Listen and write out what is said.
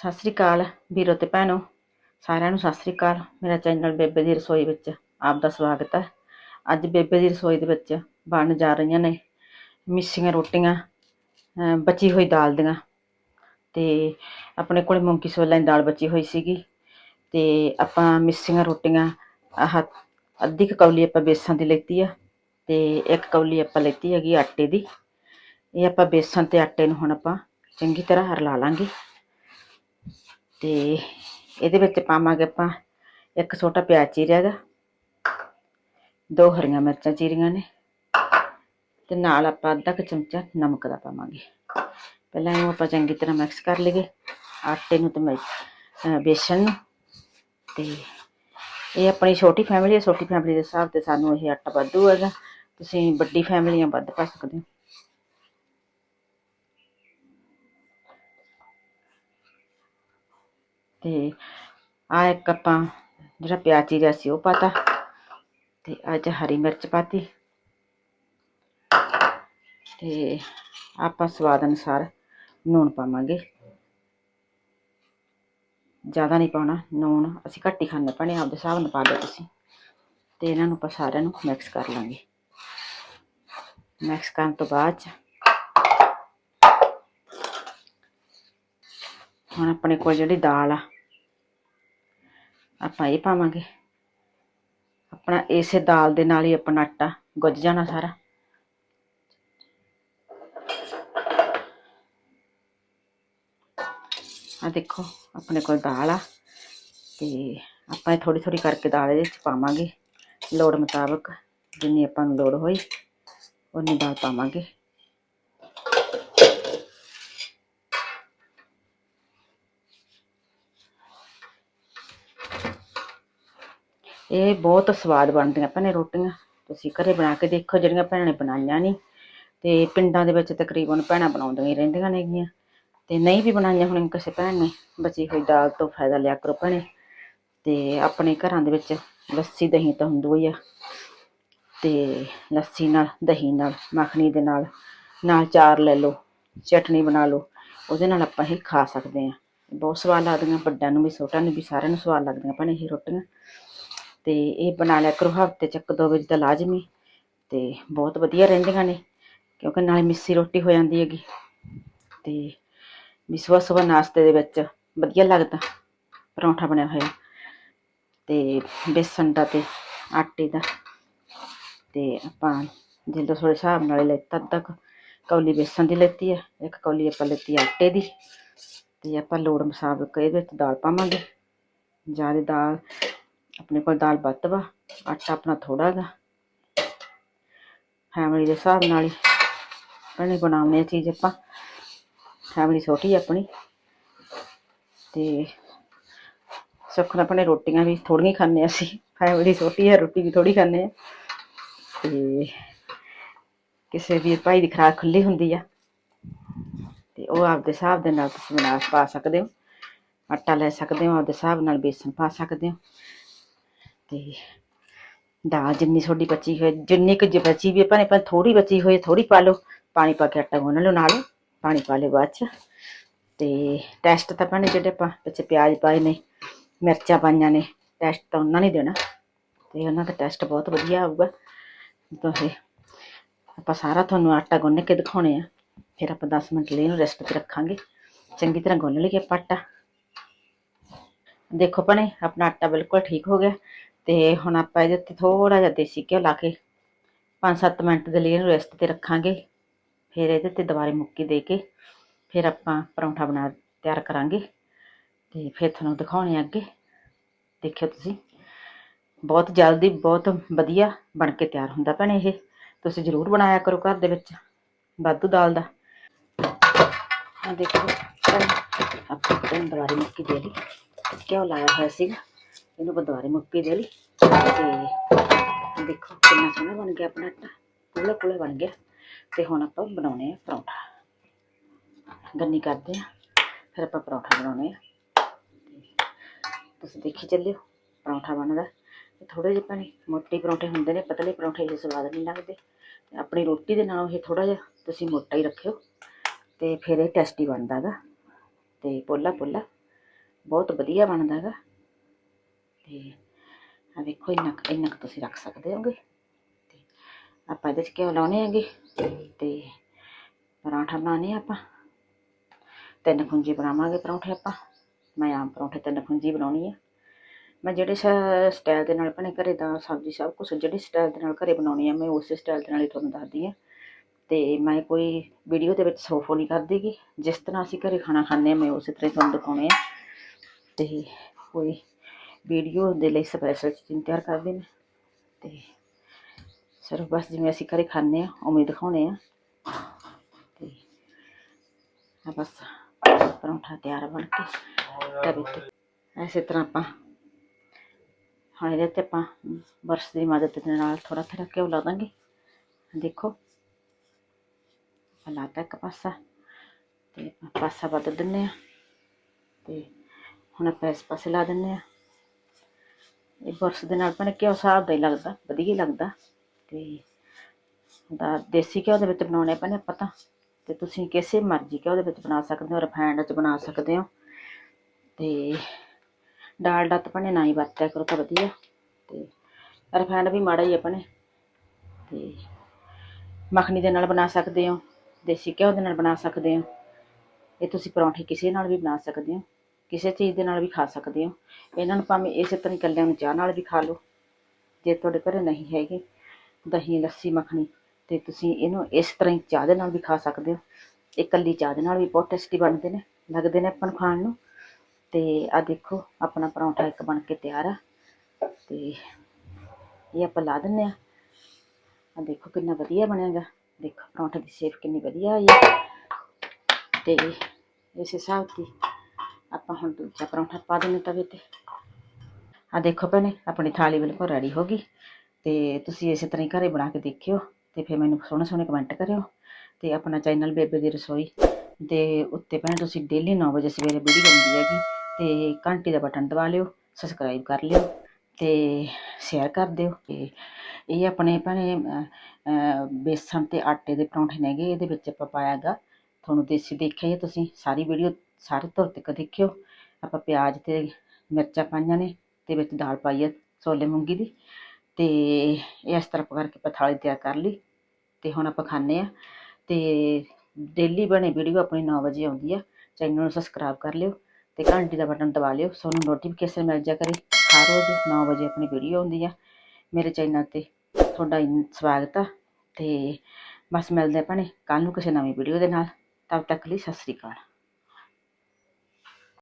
ਸਤਿ ਸ੍ਰੀ ਅਕਾਲ ਵੀਰੋ ਤੇ ਭੈਣੋ, ਸਾਰਿਆਂ ਨੂੰ ਸਤਿ ਸ੍ਰੀ ਅਕਾਲ। ਮੇਰਾ ਚੈਨਲ ਬੇਬੇ ਦੀ ਰਸੋਈ ਵਿੱਚ ਆਪ ਦਾ ਸਵਾਗਤ ਹੈ। ਅੱਜ ਬੇਬੇ ਦੀ ਰਸੋਈ ਦੇ ਵਿੱਚ ਬਣ ਜਾ ਰਹੀਆਂ ਨੇ ਮਿੱਸੀਆਂ ਰੋਟੀਆਂ ਬਚੀ ਹੋਈ ਦਾਲ ਦੀਆਂ ਤੇ ਆਪਣੇ ਕੋਲ ਮੂੰਗੀ ਸੋਲਾਂ ਦੀ ਦਾਲ ਬਚੀ ਹੋਈ ਸੀਗੀ ਤੇ ਆਪਾਂ ਮਿੱਸੀਆਂ ਰੋਟੀਆਂ, ਆਹ ਅੱਧੀ ਕੁ ਕੌਲੀ ਆਪਾਂ ਬੇਸਣ ਦੀ ਲੈਤੀ ਆ ਤੇ ਇੱਕ ਕੌਲੀ ਆਪਾਂ ਲੈਤੀ ਹੈਗੀ ਆਟੇ ਦੀ। ਇਹ ਆਪਾਂ ਬੇਸਣ ਤੇ ਆਟੇ ਨੂੰ ਹੁਣ ਆਪਾਂ ਚੰਗੀ ਤਰ੍ਹਾਂ ਰਲਾ ਲਾਂਗੇ। ਤੇ ਇਹਦੇ ਵਿੱਚ ਪਾਵਾਂਗੇ ਆਪਾਂ ਇੱਕ ਛੋਟਾ ਪਿਆਜ਼ ਚੀਰਿਆ ਦਾ ਦੋ ਹਰੀਆਂ ਮਿਰਚਾਂ ਚੀਰੀਆਂ ਨੇ ਤੇ ਨਾਲ ਆਪਾਂ ਅੱਧਾ ਕੁ ਚਮਚਾ ਨਮਕ ਦਾ ਪਾਵਾਂਗੇ। ਪਹਿਲਾਂ ਇਹਨੂੰ ਆਪਾਂ ਚੰਗੀ ਤਰ੍ਹਾਂ ਮਿਕਸ ਕਰ ਲਈਏ ਆਟੇ ਨੂੰ ਤੇ ਮਿ- ਬੇਸਣ ਨੂੰ। ਤੇ ਇਹ ਆਪਣੀ ਛੋਟੀ ਫੈਮਿਲੀ ਹੈ, ਛੋਟੀ ਫੈਮਿਲੀ ਦੇ ਹਿਸਾਬ ਤੇ ਸਾਨੂੰ ਇਹ ਆਟਾ ਵਾਧੂ ਹੈਗਾ। ਤੁਸੀਂ ਵੱਡੀ ਫੈਮਿਲੀਆਂ ਵੱਧ ਪਾ ਸਕਦੇ ਹੋ। ਤੇ ਆ ਇੱਕ ਆਪਾਂ ਜਿਹੜਾ ਪਿਆਜ਼ ਚੀਰਿਆ ਸੀ ਉਹ ਪਾਤਾ ਤੇ ਅੱਜ ਹਰੀ ਮਿਰਚ ਪਾਤੀ। ਤੇ ਆਪਾਂ ਸਵਾਦ ਅਨੁਸਾਰ ਨੂਣ ਪਾਵਾਂਗੇ। ਜ਼ਿਆਦਾ ਨਹੀਂ ਪਾਉਣਾ, ਨੂਣ ਅਸੀਂ ਘੱਟ ਹੀ ਖਾਂਦੇ, ਭੈਣੇ ਆਪਦੇ ਹਿਸਾਬ ਨਾਲ ਪਾ ਦਿਓ ਤੁਸੀਂ। ਤੇ ਇਹਨਾਂ ਨੂੰ ਆਪਾਂ ਸਾਰਿਆਂ ਨੂੰ ਮਿਕਸ ਕਰ ਲਾਂਗੇ। ਮਿਕਸ ਕਰਨ ਤੋਂ ਬਾਅਦ 'ਚ ਹੁਣ ਆਪਣੇ ਕੋਲ ਜਿਹੜੀ ਦਾਲ ਆ, ਆਪਾਂ ਇਹ ਪਾਵਾਂਗੇ। ਆਪਣਾ ਇਸੇ ਦਾਲ ਦੇ ਨਾਲ ਹੀ ਆਪਣਾ ਆਟਾ ਗੁੱਝ ਜਾਣਾ ਸਾਰਾ। ਆ ਦੇਖੋ, ਆਪਣੇ ਕੋਲ ਦਾਲ ਆ ਤੇ ਆਪਾਂ ਇਹ ਥੋੜੀ ਥੋੜੀ ਕਰਕੇ ਦਾਲ ਇਹਦੇ ਵਿੱਚ ਪਾਵਾਂਗੇ। ਲੋੜ ਮੁਤਾਬਕ ਜਿੰਨੀ ਆਪਾਂ ਨੂੰ ਲੋੜ ਹੋਈ ਉਨੀ ਦਾਲ ਪਾਵਾਂਗੇ। ਇਹ ਬਹੁਤ ਸਵਾਦ ਬਣਦੀਆਂ ਭੈਣੇ ਰੋਟੀਆਂ। ਤੁਸੀਂ ਘਰੇ ਬਣਾ ਕੇ ਦੇਖੋ, ਜਿਹੜੀਆਂ ਭੈਣਾਂ ਨੇ ਬਣਾਈਆਂ ਨਹੀਂ ਤੇ ਪਿੰਡਾਂ ਦੇ ਵਿੱਚ ਤਕਰੀਬਨ ਭੈਣਾਂ ਬਣਾਉਂਦੀਆਂ ਹੀ ਰਹਿੰਦੀਆਂ ਨੇਗੀਆਂ। ਤੇ ਨਹੀਂ ਵੀ ਬਣਾਈਆਂ ਹੁਣ ਕਿਸੇ ਭੈਣ ਨੇ, ਬਚੀ ਹੋਈ ਦਾਲ ਤੋਂ ਫਾਇਦਾ ਲਿਆ ਕਰੋ ਭੈਣੇ। ਤੇ ਆਪਣੇ ਘਰਾਂ ਦੇ ਵਿੱਚ ਲੱਸੀ, ਦਹੀਂ ਤਾਂ ਹੁੰਦੀ ਹੀ ਆ। ਤੇ ਲੱਸੀ ਨਾਲ, ਦਹੀਂ ਨਾਲ, ਮੱਖਣੀ ਦੇ ਨਾਲ ਨਾਲ ਚਾਰ ਲੈ ਲਓ, ਚਟਨੀ ਬਣਾ ਲਓ, ਉਹਦੇ ਨਾਲ ਆਪਾਂ ਇਹ ਖਾ ਸਕਦੇ ਹਾਂ। ਬਹੁਤ ਸਵਾਦ ਲੱਗਦੀਆਂ, ਵੱਡਿਆਂ ਨੂੰ ਵੀ, ਛੋਟਿਆਂ ਨੂੰ ਵੀ ਸਾਰਿਆਂ ਨੂੰ ਸਵਾਦ ਲੱਗਦੀਆਂ ਭੈਣੇ ਇਹ ਰੋਟੀਆਂ। ਤੇ ਇਹ ਬਣਾ ਲਿਆ ਕਰੋ, ਹਫ਼ਤੇ ਚ ਇੱਕ ਦੋ ਵਜੇ ਤਾਂ ਲਾਜ਼ਮੀ। ਤੇ ਬਹੁਤ ਵਧੀਆ ਰਹਿੰਦੀਆਂ ਨੇ, ਕਿਉਂਕਿ ਨਾਲੇ ਮਿੱਸੀ ਰੋਟੀ ਹੋ ਜਾਂਦੀ ਹੈਗੀ। ਤੇ ਵੀ ਸੁਬਾਹ ਸੁਬਾਹ ਨਾਸ਼ਤੇ ਦੇ ਵਿੱਚ ਵਧੀਆ ਲੱਗਦਾ, ਪਰੌਂਠਾ ਬਣਿਆ ਹੋਇਆ। ਤੇ ਬੇਸਣ ਦਾ ਤੇ ਆਟੇ ਦਾ। ਤੇ ਆਪਾਂ ਜਿੰਦਾ ਥੋੜੇ ਹਿਸਾਬ ਨਾਲ ਹੀ ਲੈਤਾ, ਅੱਧਾ ਕੌਲੀ ਬੇਸਣ ਦੀ ਲੈਤੀ ਹੈ ਇੱਕ ਕੌਲੀ ਆਪਾਂ ਲੈਤੀ ਆਟੇ ਦੀ। ਤੇ ਆਪਾਂ ਲੋੜ ਮੁਤਾਬਕ ਇਹਦੇ ਵਿੱਚ ਦਾਲ ਪਾਵਾਂਗੇ। ਜ਼ਿਆਦਾ ਦਾਲ ਆਪਣੇ ਕੋਲ ਦਾਲ ਵੱਧ ਵਾ, ਆਟਾ ਆਪਣਾ ਥੋੜਾ ਗਾ। ਫੈਮਿਲੀ ਦੇ ਹਿਸਾਬ ਨਾਲ ਹੀ ਭੈਣੇ ਬਣਾਉਣੇ ਚੀਜ਼ ਆਪਾਂ। ਫੈਮਿਲੀ ਛੋਟੀ ਆਪਣੀ। ਤੇ ਸੁੱਖ ਨਾਲ ਆਪਣੇ ਰੋਟੀਆਂ ਵੀ ਥੋੜੀਆਂ ਖਾਂਦੇ ਹਾਂ ਅਸੀਂ। ਫੈਮਿਲੀ ਛੋਟੀ ਹੈ ਰੋਟੀ ਵੀ ਥੋੜੀ ਖਾਂਦੇ ਆ। ਤੇ ਕਿਸੇ ਵੀ ਭਾਈ ਦੀ ਖੁਰਾਕ ਖੁੱਲੀ ਹੁੰਦੀ ਆ। ਤੇ ਉਹ ਆਪਦੇ ਹਿਸਾਬ ਦੇ ਨਾਲ ਤੁਸੀਂ ਬਣਾ ਪਾ ਸਕਦੇ ਹੋ। ਆਟਾ ਲੈ ਸਕਦੇ ਹੋ, ਆਪਦੇ ਹਿਸਾਬ ਨਾਲ ਬੇਸਨ ਪਾ ਸਕਦੇ ਹੋ। ਤੇ ਦਾਲ ਜਿੰਨੀ ਤੁਹਾਡੀ ਬਚੀ ਹੋਏ, ਜਿੰਨੀ ਕੁ ਬਚੀ ਵੀ ਹੈ ਭਾਵੇਂ ਭਾਵੇਂ ਥੋੜੀ ਬਚੀ ਹੋਏ ਥੋੜੀ ਪਾ ਲਓ। ਪਾਣੀ ਪਾ ਕੇ ਆਟਾ ਗੁੰਨ ਲਓ ਨਾਲ, ਪਾਣੀ ਪਾ ਲਿਓ ਬਾਅਦ ਚ। ਤੇ ਟੈਸਟ ਤਾਂ ਭਾਵੇਂ ਜਿਹੜੇ ਆਪਾਂ ਵਿੱਚ ਪਿਆਜ਼ ਪਾਏ ਨੇ, ਮਿਰਚਾਂ ਪਾਈਆਂ ਨੇ ਟੈਸਟ ਤਾਂ ਉਹਨਾਂ ਨੇ ਦੇਣਾ। ਤੇ ਉਹਨਾਂ ਦਾ ਟੈਸਟ ਬਹੁਤ ਵਧੀਆ ਆਊਗਾ। ਤਾਂ ਇਹ ਆਪਾਂ ਸਾਰਾ ਤੁਹਾਨੂੰ ਆਟਾ ਗੁੰਨ ਕੇ ਦਿਖਾਉਣੇ ਆ। ਫਿਰ ਆਪਾਂ 10 ਮਿੰਟ ਲਈ ਇਹਨੂੰ ਰੈਸਟ ਤੇ ਰੱਖਾਂਗੇ। ਚੰਗੀ ਤਰ੍ਹਾਂ ਗੁੰਨ ਲਈਏ ਆਪਾਂ ਆਟਾ। ਦੇਖੋ ਭਣੇ, ਆਪਣਾ ਆਟਾ ਬਿਲਕੁਲ ਠੀਕ ਹੋ ਗਿਆ। ਤੇ ਹੁਣ ਆਪਾਂ ਇਹਦੇ ਉੱਤੇ ਥੋੜਾ ਜਿਹਾ ਦੇਸੀ ਘਿਓ ਲਾ ਕੇ 5-7 ਮਿੰਟ ਦੇ ਲਈ ਇਹਨੂੰ ਰੈਸਟ ਤੇ ਰੱਖਾਂਗੇ। ਫਿਰ ਇਹਦੇ ਤੇ ਦੁਬਾਰੇ ਮੁੱਕੀ ਦੇ ਕੇ ਫਿਰ ਆਪਾਂ ਪਰੌਂਠਾ ਬਣਾ ਤਿਆਰ ਕਰਾਂਗੇ। ਤੇ ਫਿਰ ਤੁਹਾਨੂੰ ਦਿਖਾਉਣੇ ਆ ਅੱਗੇ। ਦੇਖਿਓ ਤੁਸੀਂ। ਬਹੁਤ ਜਲਦੀ ਬਹੁਤ ਵਧੀਆ ਬਣ ਕੇ ਤਿਆਰ ਹੁੰਦਾ ਭੈਣੇ ਇਹ। ਤੁਸੀਂ ਜ਼ਰੂਰ ਬਣਾਇਆ ਕਰੋ ਘਰ ਦੇ ਵਿੱਚ। ਵਾਧੂ ਦਾਲ ਦਾ। ਆ ਦੇਖੋ ਆਪਾਂ ਇਹਨੂੰ ਦੁਬਾਰੇ ਮੁੱਕੀ ਦੇ ਲਈ। ਘਿਓ ਲਾਇਆ ਹੋਇਆ ਸੀਗਾ। ਇਹਨੂੰ ਦੁਬਾਰੇ ਮੁੱਕੀ ਦੇ ਲਈ। ਤੇ ਦੇਖੋ ਕਿੰਨਾ ਸੋਹਣਾ ਬਣ ਗਿਆ ਆਪਣਾ ਆਟਾ, ਪੂਲਾ ਪੂਲਾ ਬਣ ਗਿਆ। ਤੇ ਹੁਣ ਆਪਾਂ ਬਣਾਉਣੇ ਆ ਪਰੌਂਠਾ। ਗੰਨੀ ਕਰਦੇ ਆ, ਫਿਰ ਆਪਾਂ ਪਰੌਂਠਾ ਬਣਾਉਣੇ ਆ। ਤੁਸੀਂ ਦੇਖੀ ਚੱਲਿਓ ਪਰੌਂਠਾ ਬਣਦਾ। ਥੋੜੇ ਜਿਹੇ ਪਾਣੀ, ਮੋਟੇ ਪਰੌਂਠੇ ਹੁੰਦੇ ਨੇ, ਪਤਲੇ ਪਰੌਂਠੇ ਇਹ ਸਵਾਦ ਨਹੀਂ ਲੱਗਦੇ। ਆਪਣੀ ਰੋਟੀ ਦੇ ਨਾਲੋਂ ਇਹ ਥੋੜਾ ਜਿਹਾ ਤੁਸੀਂ ਮੋਟਾ ਹੀ ਰੱਖਿਓ। ਤੇ ਫਿਰ ਇਹ ਟੇਸਟੀ ਬਣਦਾ ਗਾ। ਤੇ ਪੋਲਾ ਪੋਲਾ, ਬਹੁਤ ਵਧੀਆ ਬਣਦਾ ਹੈਗਾ ਤੇ ਆ ਵੇਖੋ ਇੰਨਾ ਕੁ- ਇੰਨਾ ਕੁ ਤੁਸੀਂ ਰੱਖ ਸਕਦੇ ਹੋਗੇ ਤੇ ਆਪਾਂ ਇਹਦੇ 'ਚ ਘਿਓ ਲਾਉਣੇ ਹੈਗੇ ਤੇ ਪਰਾਂਠਾ ਬਣਾਉਣੇ ਆ ਆਪਾਂ ਤਿੰਨ ਖੁੰਜੀ ਬਣਾਵਾਂਗੇ ਪਰੌਂਠੇ ਆਪਾਂ ਮੈਂ ਆਮ ਪਰੌਂਠੇ ਤਿੰਨ ਖੁੰਜੀ ਬਣਾਉਣੀ ਆ ਮੈਂ ਜਿਹੜੇ ਸ- ਸਟਾਈਲ ਦੇ ਨਾਲ ਆਪਣੇ ਘਰੇ ਦਾ ਸਬਜ਼ੀ ਸਭ ਕੁਝ ਜਿਹੜੇ ਸਟਾਈਲ ਦੇ ਨਾਲ ਘਰੇ ਬਣਾਉਣੀ ਆ ਮੈਂ ਉਸੇ ਸਟਾਈਲ ਦੇ ਨਾਲ ਹੀ ਤੁਹਾਨੂੰ ਦੱਸਦੀ ਆ ਤੇ ਮੈਂ ਕੋਈ ਵੀਡੀਓ ਦੇ ਵਿੱਚ ਸੋਫੋ ਨਹੀਂ ਕਰਦੀਗੀ ਜਿਸ ਤਰ੍ਹਾਂ ਅਸੀਂ ਘਰੇ ਖਾਣਾ ਖਾਂਦੇ ਆ ਮੈਂ ਉਸੇ ਤਰ੍ਹਾਂ ਹੀ ਤੁਹਾਨੂੰ ਦਿਖਾਉਣੇ ਆ ਤੇ ਕੋਈ ਵੀਡੀਓ ਦੇ ਲਈ ਸਪੈਸ਼ਲ ਚੀਜ਼ ਤਿਆਰ ਕਰਦੇ ਨੇ ਤੇ ਸਿਰਫ ਬਸ ਜਿਵੇਂ ਅਸੀਂ ਘਰੇ ਖਾਂਦੇ ਆ ਉਵੇਂ ਹੀ ਦਿਖਾਉਣੇ ਆ ਤੇ ਆ ਬਸ ਪਰੌਂਠਾ ਤਿਆਰ ਬਣ ਕੇ ਤਵੇ ਤੇ ਐਸੇ ਤਰ੍ਹਾਂ ਆਪਾਂ ਹੁਣ ਇਹਦੇ ਤੇ ਆਪਾਂ ਬਰਸ਼ ਦੀ ਮਦਦ ਦੇ ਨਾਲ ਥੋੜਾ ਥੋੜਾ ਘਿਓ ਲਾ ਦਾਂਗੇ ਦੇਖੋ ਆਪਾਂ ਲਾਤਾ ਇੱਕ ਪਾਸਾ ਤੇ ਆਪਾਂ ਪਾਸਾ ਬਦਲ ਦਿੰਨੇ ਆ ਤੇ ਹੁਣ ਆਪਾਂ ਇਸ ਪਾਸੇ ਲਾ ਦਿੰਨੇ ਆ ਇਹ ਬਰਸ਼ ਦੇ ਨਾਲ ਭੈਣੇ ਘਿਓ ਹਿਸਾਬ ਦਾ ਹੀ ਲੱਗਦਾ, ਵਧੀਆ ਹੀ ਲੱਗਦਾ। ਤੇ ਦਾ ਦੇਸੀ ਘਿਓ ਦੇ ਵਿੱਚ ਬਣਾਉਣੇ ਪੈਣੇ ਪਤਾ ਤੇ। ਤੁਸੀਂ ਕਿਸੇ ਮਰਜ਼ੀ ਘਿਓ ਦੇ ਵਿੱਚ ਬਣਾ ਸਕਦੇ ਹੋ ਰਿਫਾਈਨਡ 'ਚ ਬਣਾ ਸਕਦੇ ਹੋ। ਤੇ ਡਾਲਡਾ ਤਾਂ ਭੈਣੇ ਨਾ ਹੀ ਵਰਤਿਆ ਕਰੋ ਤਾਂ ਵਧੀਆ। ਤੇ ਰਿਫਾਈਨਡ ਵੀ ਮਾੜਾ ਹੀ ਆ ਭੈਣੇ ਤੇ ਮੱਖਣੀ ਦੇ ਨਾਲ ਬਣਾ ਸਕਦੇ ਹੋ, ਦੇਸੀ ਘਿਓ ਦੇ ਨਾਲ ਬਣਾ ਸਕਦੇ ਹੋ। ਇਹ ਤੁਸੀਂ ਪਰੌਂਠੇ ਕਿਸੇ ਨਾਲ ਵੀ ਬਣਾ ਸਕਦੇ ਹੋ। ਕਿਸੇ ਚੀਜ਼ ਦੇ ਨਾਲ ਵੀ ਖਾ ਸਕਦੇ ਹੋ। ਇਹਨਾਂ ਨੂੰ ਭਾਵੇਂ ਇਸੇ ਤਰ੍ਹਾਂ ਹੀ ਇਕੱਲਿਆਂ ਨੂੰ ਚਾਹ ਨਾਲ ਵੀ ਖਾ ਲਓ। ਜੇ ਤੁਹਾਡੇ ਘਰੇ ਨਹੀਂ ਹੈਗੇ, ਦਹੀਂ, ਲੱਸੀ, ਮੱਖਣੀ, ਤੇ ਤੁਸੀਂ ਇਹਨੂੰ ਇਸ ਤਰ੍ਹਾਂ ਹੀ ਚਾਹ ਦੇ ਨਾਲ ਵੀ ਖਾ ਸਕਦੇ ਹੋ। ਇਹ ਇਕੱਲੀ ਚਾਹ ਦੇ ਨਾਲ ਵੀ ਬਹੁਤ ਟੇਸਟੀ ਬਣਦੇ ਨੇ, ਲੱਗਦੇ ਨੇ ਆਪਾਂ ਨੂੰ ਖਾਣ ਨੂੰ। ਤੇ ਆ ਦੇਖੋ, ਆਪਣਾ ਪਰੌਂਠਾ ਇੱਕ ਬਣ ਕੇ ਤਿਆਰ ਆ। ਤੇ ਇਹ ਆਪਾਂ ਲਾ ਦਿੰਨੇ ਆ। ਆ ਦੇਖੋ ਕਿੰਨਾ ਵਧੀਆ ਬਣੇਗਾ ਦੇਖੋ ਪਰੌਂਠੇ ਦੀ ਸ਼ੇਪ ਕਿੰਨੀ ਵਧੀਆ ਆਈ ਹੈ ਤੇ ਇਸ ਹਿਸਾਬ ਦੀ ਆਪਾਂ ਹੁਣ ਦੂਜਾ ਪਰੌਂਠਾ ਪਾ ਦਿੰਨੇ ਤਵੇ ਤੇ। ਆ ਦੇਖੋ ਭੈਣੇ, ਆਪਣੀ ਥਾਲੀ ਬਿਲਕੁਲ ਰੈਡੀ ਹੋ ਗਈ। ਤੇ ਤੁਸੀਂ ਇਸੇ ਤਰ੍ਹਾਂ ਹੀ ਘਰੇ ਬਣਾ ਕੇ ਦੇਖਿਓ ਤੇ ਫਿਰ ਮੈਨੂੰ ਸੋਹਣੇ ਸੋਹਣੇ ਕਮੈਂਟ ਕਰਿਓ ਤੇ ਆਪਣਾ ਚੈਨਲ ਬੇਬੇ ਦੀ ਰਸੋਈ ਦੇ ਉੱਤੇ ਭੈਣੇ ਤੁਸੀਂ ਡੇਲੀ 9 ਵਜੇ ਸਵੇਰੇ ਵੀਡੀਓ ਆਉਂਦੀ ਹੈਗੀ ਤੇ ਘੰਟੀ ਦਾ ਬਟਨ ਦਬਾ ਲਿਓ ਸਬਸਕ੍ਰਾਈਬ ਕਰ ਲਿਓ ਤੇ ਸ਼ੇਅਰ ਕਰ ਦਿਓ ਤੇ ਇਹ ਆਪਣੇ ਭੈਣੇ ਬੇਸਣ ਤੇ ਆਟੇ ਦੇ ਪਰੌਂਠੇ ਨੇਗੇ ਇਹਦੇ ਵਿੱਚ ਆਪਾਂ ਪਾਇਆ ਗਾ ਤੁਹਾਨੂੰ ਦੇਸੀ ਦੇਖਿਆ ਹੀ ਤੁਸੀਂ, ਸਾਰੀ ਵੀਡੀਓ ਸਾਰੇ ਤੁਰ ਤੱਕ ਦੇਖਿਓ ਆਪਾਂ ਪਿਆਜ਼ ਤੇ ਮਿਰਚਾਂ ਪਾਈਆਂ ਨੇ ਤੇ ਵਿੱਚ ਦਾਲ ਪਾਈ ਹੈ ਛੋਲੇ ਮੂੰਗੀ ਦੀ। ਤੇ ਇਸ ਤਰ੍ਹਾਂ ਕਰਕੇ ਆਪਾਂ ਥਾਲੀ ਤਿਆਰ ਕਰ ਲਈ ਤੇ ਹੁਣ ਆਪਾਂ ਖਾਂਦੇ ਆ ਤੇ ਡੇਲੀ ਬਣੇ ਵੀਡੀਓ ਆਪਣੀ 9 ਵਜੇ ਆਉਂਦੀ ਆ। ਚੈਨਲ ਨੂੰ ਸਬਸਕ੍ਰਾਈਬ ਕਰ ਲਿਓ ਤੇ ਘੰਟੀ ਦਾ ਬਟਨ ਦਬਾ ਲਿਓ ਤੁਹਾਨੂੰ ਨੋਟੀਫਿਕੇਸ਼ਨ ਮਿਲ ਜਾ ਕਰੇ। ਹਰ ਰੋਜ਼ 9 ਵਜੇ ਆਪਣੀ ਵੀਡੀਓ ਆਉਂਦੀ ਆ। ਮੇਰੇ ਚੈਨਲ ਤੇ ਤੁਹਾਡਾ ਸਵਾਗਤ ਆ। ਤੇ ਬਸ ਮਿਲਦੇ ਆ ਭੈਣੇ ਕੱਲ ਨੂੰ ਕਿਸੇ ਨਵੀਂ ਵੀਡੀਓ ਦੇ ਨਾਲ। ਤਦ ਤੱਕ ਲਈ ਸਤਿ ਸ੍ਰੀ ਅਕਾਲ।